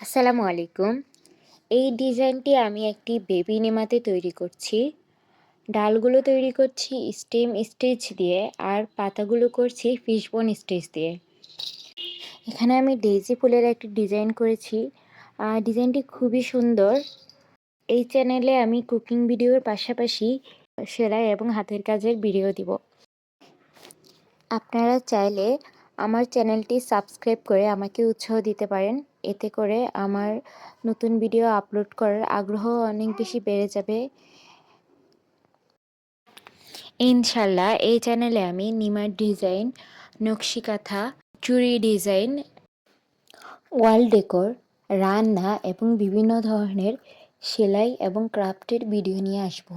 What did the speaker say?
আসসালামু আলাইকুম। এই ডিজাইনটি আমি একটি বেবি নেমাতে তৈরি করছি। ডালগুলো তৈরি করছি স্টেম স্টেজ দিয়ে আর পাতাগুলো করছি ফিশবোন স্টেজ দিয়ে। এখানে আমি ডেইজি ফুলের একটি ডিজাইন করেছি। ডিজাইনটি খুবই সুন্দর। এই চ্যানেলে আমি কুকিং ভিডিওর পাশাপাশি সেলাই এবং হাতের কাজের ভিডিও দিব। আপনারা চাইলে আমার চ্যানেলটি সাবস্ক্রাইব করে আমাকে উৎসাহ দিতে পারেন। এতে করে আমার নতুন ভিডিও আপলোড করার আগ্রহ অনেক বেশি বেড়ে যাবে। ইনশাল্লাহ এই চ্যানেলে আমি নিমার ডিজাইন নকশি কাঁথা চুরি ডিজাইন ওয়াল ডেকোর রান্না এবং বিভিন্ন ধরনের সেলাই এবং ক্রাফটের ভিডিও নিয়ে আসব।